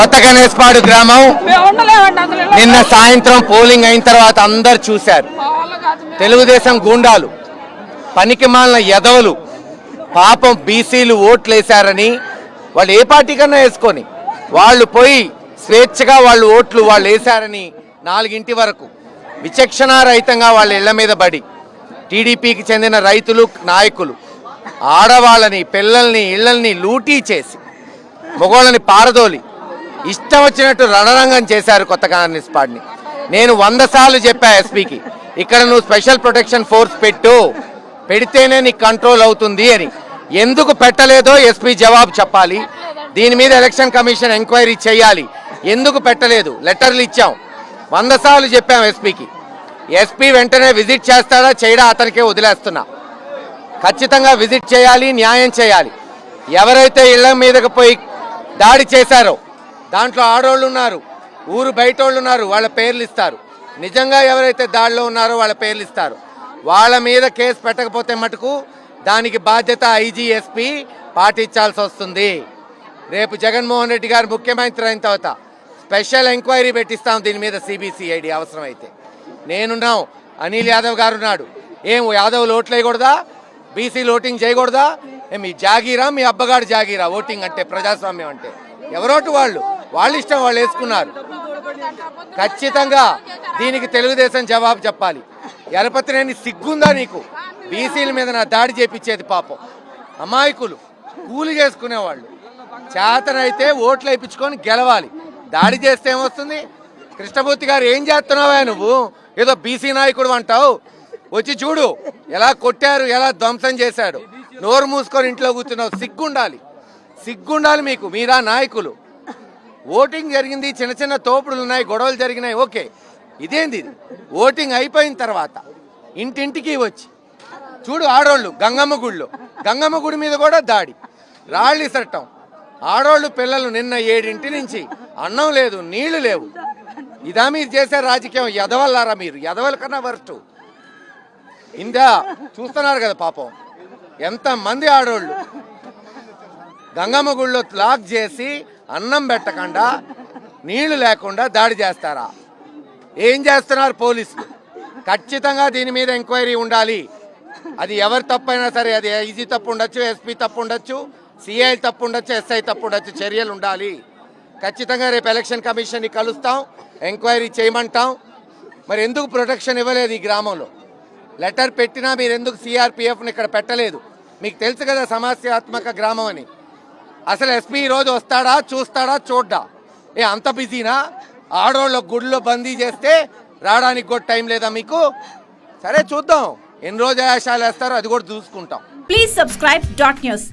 కొత్త గణేష్పాడు గ్రామం. నిన్న సాయంత్రం పోలింగ్ అయిన తర్వాత అందరు చూశారు. తెలుగుదేశం గూండాలు పనికి మాలిన ఎదవలు పాపం బీసీలు ఓట్లేశారని వాళ్ళు ఏ పార్టీ కన్నా వేసుకొని వాళ్ళు పోయి స్వేచ్ఛగా వాళ్ళు ఓట్లు వాళ్ళు వేశారని నాలుగింటి వరకు విచక్షణారహితంగా వాళ్ళ ఇళ్ళ మీద పడి టీడీపీకి చెందిన రైతులు నాయకులు ఆడవాళ్ళని పిల్లల్ని ఇళ్ళల్ని లూటీ చేసి మొగోళ్ళని పారదోలి ఇష్టం వచ్చినట్టు రణరంగం చేశారు కొత్త కాంగ్రెస్ పార్టీని. నేను వంద సార్లు చెప్పా ఎస్పీకి ఇక్కడ నువ్వు స్పెషల్ ప్రొటెక్షన్ ఫోర్స్ పెట్టు పెడితేనే నీకు కంట్రోల్ అవుతుంది అని. ఎందుకు పెట్టలేదో ఎస్పీ జవాబు చెప్పాలి. దీని మీద ఎలక్షన్ కమిషన్ ఎంక్వైరీ చేయాలి. ఎందుకు పెట్టలేదు? లెటర్లు ఇచ్చాం. వంద సార్లు చెప్పాం ఎస్పీకి. ఎస్పీ వెంటనే విజిట్ చేస్తాడా చేయడా అతనికే వదిలేస్తున్నా. ఖచ్చితంగా విజిట్ చేయాలి న్యాయం చేయాలి. ఎవరైతే ఇళ్ళ మీదకి పోయి దాడి చేశారో దాంట్లో ఆడవాళ్ళు ఉన్నారు. ఊరు బయట వాళ్ళు ఉన్నారు. వాళ్ళ పేర్లు ఇస్తారు. నిజంగా ఎవరైతే దాడిలో ఉన్నారో వాళ్ళ పేర్లు ఇస్తారు. వాళ్ళ మీద కేసు పెట్టకపోతే మటుకు దానికి బాధ్యత ఐజీఎస్పీ పాటించాల్సి వస్తుంది. రేపు జగన్మోహన్ రెడ్డి గారు ముఖ్యమంత్రి అయిన తర్వాత స్పెషల్ ఎంక్వైరీ పెట్టిస్తాం దీని మీద సిబిసిఐడి అవసరమైతే. నేనున్నాం. అనిల్ యాదవ్ గారు ఉన్నాడు. ఏం యాదవ్ ఓట్లు వేయకూడదా? బీసీ ఓటింగ్ చేయకూడదా? మీ జాగీరా? మీ అబ్బగాడు జాగీరా? ఓటింగ్ అంటే ప్రజాస్వామ్యం అంటే. ఎవరోటు వాళ్ళు? వాళ్ళ ఇష్టం వాళ్ళు వేసుకున్నారు. ఖచ్చితంగా దీనికి తెలుగుదేశం జవాబు చెప్పాలి. ఎలపతినేని సిగ్గుందా నీకు? బీసీల మీద నా దాడి చేపించేది పాపం. అమాయకులు కూలి చేసుకునేవాళ్ళు. చేతనైతే ఓట్లు వేయించుకొని గెలవాలి. దాడి చేస్తే ఏమొస్తుంది? కృష్ణమూర్తి గారు ఏం చేస్తున్నావా నువ్వు? ఏదో బీసీ నాయకుడు అంటావు. వచ్చి చూడు ఎలా కొట్టారు ఎలా ధ్వంసం చేశాడు. నోరు మూసుకొని ఇంట్లో కూర్చున్నావు. సిగ్గుండాలి. సిగ్గుండాలి మీకు మీరా నాయకులు. ఓటింగ్ జరిగింది చిన్న చిన్న తోపుడులు ఉన్నాయి గొడవలు జరిగినాయి ఓకే. ఇదేంది ఓటింగ్ అయిపోయిన తర్వాత ఇంటింటికి వచ్చి చూడు ఆడోళ్ళు గంగమ్మ గుడిలో గంగమ్మ గుడి మీద కూడా దాడి రాళ్ళు ఇసట్టం ఆడోళ్ళు పిల్లలు నిన్న ఏడింటి నుంచి అన్నం లేదు నీళ్ళు లేవు. ఇదా మీరు చేసే రాజకీయం ఎదవల్లారా మీరు? ఎదవల కన్నా వరస్ట్. ఇందా చూస్తున్నారు కదా పాపం. ఎంత మంది ఆడోళ్ళు? గంగమ్మ గుడిలో లాక్ చేసి అన్నం పెట్టకుండా నీళ్ళు లేకుండా దాడి చేస్తారా? ఏం చేస్తున్నారు పోలీసులు? ఖచ్చితంగా దీని మీద ఎంక్వైరీ ఉండాలి. అది ఎవరి తప్పైనా సరే అది ఐజీ తప్పు ఉండొచ్చు ఎస్పీ తప్పు ఉండొచ్చు సిఐ తప్పు ఉండొచ్చు ఎస్ఐ తప్పు ఉండొచ్చు చర్యలు ఉండాలి. ఖచ్చితంగా రేపు ఎలక్షన్ కమిషన్ని కలుస్తాం ఎంక్వైరీ చేయమంటాం. మరి ఎందుకు ప్రొటెక్షన్ ఇవ్వలేదు ఈ గ్రామంలో? లెటర్ పెట్టినా మీరు ఎందుకు సిఆర్పిఎఫ్ని ఇక్కడ పెట్టలేదు? మీకు తెలుసు కదా సమస్యాత్మక గ్రామం అని. అసలు ఎస్పీ ఈరోజు వస్తాడా చూస్తాడా చూడ్డా? ఏ అంత బిజీనా? ఆడోళ్ళ గుడిలో బందీ చేస్తే రావడానికి కూడా టైం లేదా మీకు? సరే చూద్దాం. ఎన్ని రోజు ఆశాలు వేస్తారో అది కూడా చూసుకుంటాం. Please subscribe dot news